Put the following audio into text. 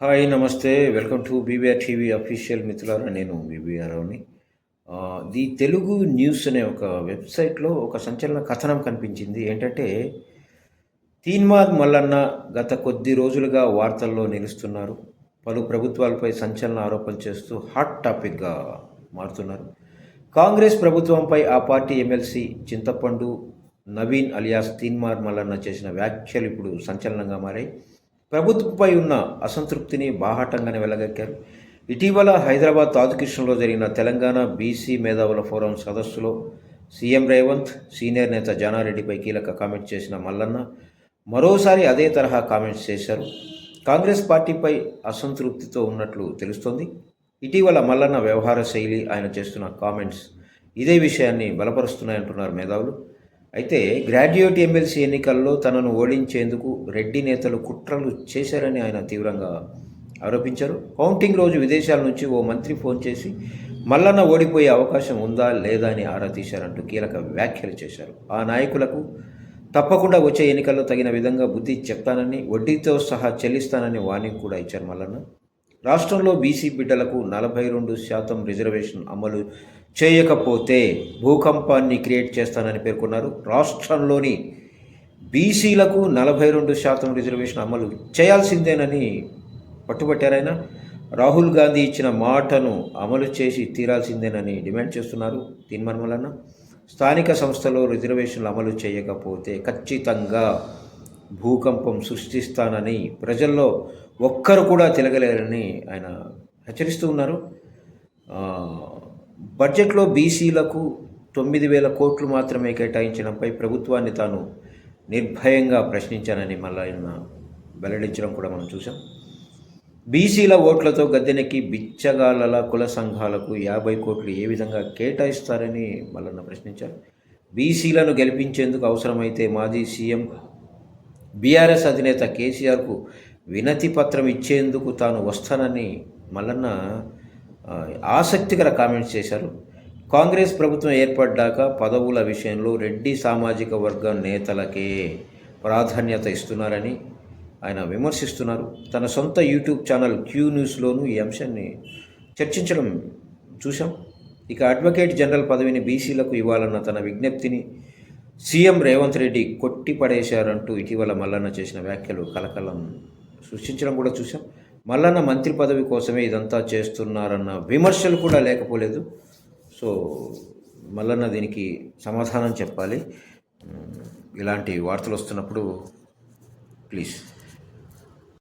Hi namaste. Welcome to BBR TV official మిత్రులారా నేను BBR రావుని. ది తెలుగు న్యూస్ అనే ఒక వెబ్సైట్లో ఒక సంచలన కథనం కనిపించింది. ఏంటంటే తీన్మాద్ మల్లన్న గత కొద్ది రోజులుగా వార్తల్లో నిలుస్తున్నారు. పలు ప్రభుత్వాలపై సంచలన ఆరోపణలు చేస్తూ హాట్ టాపిక్గా మారుతున్నారు. కాంగ్రెస్ ప్రభుత్వంపై ఆ పార్టీ ఎమ్మెల్సీ చింతపండు నవీన్ అలియాస్ తీన్మార్ మల్లన్న చేసిన వ్యాఖ్యలు ఇప్పుడు సంచలనంగా మారాయి. ప్రభుత్వంపై ఉన్న అసంతృప్తిని బాహాటంగానే వెలగక్కారు. ఇటీవల హైదరాబాద్ తాజుకృష్ణలో జరిగిన తెలంగాణ బీసీ మేధావుల ఫోరం సదస్సులో సీఎం రేవంత్ సీనియర్ నేత జానారెడ్డిపై కీలక కామెంట్ చేసిన మల్లన్న మరోసారి అదే తరహా కామెంట్స్ చేశారు. కాంగ్రెస్ పార్టీపై అసంతృప్తితో ఉన్నట్లు తెలుస్తోంది. ఇటీవల మల్లన్న వ్యవహార శైలి ఆయన చేస్తున్న కామెంట్స్ ఇదే విషయాన్ని బలపరుస్తున్నాయంటున్నారు మేధావులు. అయితే గ్రాడ్యుయేట్ ఎమ్మెల్సీ ఎన్నికల్లో తనను ఓడించేందుకు రెడ్డి నేతలు కుట్రలు చేశారని ఆయన తీవ్రంగా ఆరోపించారు. కౌంటింగ్ రోజు విదేశాల నుంచి ఓ మంత్రి ఫోన్ చేసి మల్లన్న ఓడిపోయే అవకాశం ఉందా లేదా అని ఆరా తీశారంటూ కీలక వ్యాఖ్యలు చేశారు. ఆ నాయకులకు తప్పకుండా వచ్చే ఎన్నికల్లో తగిన విధంగా బుద్ధి చెప్తానని వడ్డీతో సహా చెల్లిస్తానని వార్నింగ్ కూడా ఇచ్చారు మల్లన్న. రాష్ట్రంలో బీసీ బిడ్డలకు నలభై రెండు శాతం రిజర్వేషన్ అమలు చేయకపోతే భూకంపాన్ని క్రియేట్ చేస్తానని పేర్కొన్నారు. రాష్ట్రంలోని బీసీలకు నలభై రెండు శాతం రిజర్వేషన్ అమలు చేయాల్సిందేనని పట్టుబట్టారైనా రాహుల్ గాంధీ ఇచ్చిన మాటను అమలు చేసి తీరాల్సిందేనని డిమాండ్ చేస్తున్నారు. తీన్మర్మలన్న స్థానిక సంస్థలో రిజర్వేషన్లు అమలు చేయకపోతే ఖచ్చితంగా భూకంపం సృష్టిస్తానని ప్రజల్లో ఒక్కరు కూడా తిరగలేరని ఆయన హెచ్చరిస్తూ ఉన్నారు. బడ్జెట్లో బీసీలకు తొమ్మిది వేల కోట్లు మాత్రమే కేటాయించడంపై ప్రభుత్వాన్ని తాను నిర్భయంగా ప్రశ్నించానని మళ్ళీ ఆయన వెల్లడించడం కూడా మనం చూసాం బీసీల ఓట్లతో గద్దెనెక్కి బిచ్చగాళ్ళల కుల సంఘాలకు యాభై కోట్లు ఏ విధంగా కేటాయిస్తారని మల్లన్న ప్రశ్నించారు. బీసీలను గెలిపించేందుకు అవసరమైతే మాజీ సీఎం బీఆర్ఎస్ అధినేత కేసీఆర్కు వినతి పత్రం ఇచ్చేందుకు తాను వస్తానని మల్లన్న ఆసక్తికర కామెంట్స్ చేశారు. కాంగ్రెస్ ప్రభుత్వం ఏర్పడ్డాక పదవుల విషయంలో రెడ్డి సామాజిక వర్గం నేతలకే ప్రాధాన్యత ఇస్తున్నారని ఆయన విమర్శిస్తున్నారు. తన సొంత యూట్యూబ్ ఛానల్ క్యూ న్యూస్లోనూ ఈ అంశాన్ని చర్చించడం చూశాం. ఇక అడ్వకేట్ జనరల్ పదవిని బీసీలకు ఇవ్వాలన్న తన విజ్ఞప్తిని సీఎం రేవంత్ రెడ్డి కొట్టిపడేశారంటూ ఇటీవల మల్లన్న చేసిన వ్యాఖ్యలు కలకలం సృష్టించడం కూడా చూసాం మల్లన్న మంత్రి పదవి కోసమే ఇదంతా చేస్తున్నారన్న విమర్శలు కూడా లేకపోలేదు. సో మల్లన్న దీనికి సమాధానం చెప్పాలి. ఇలాంటి వార్తలు వస్తున్నప్పుడు ప్లీజ్.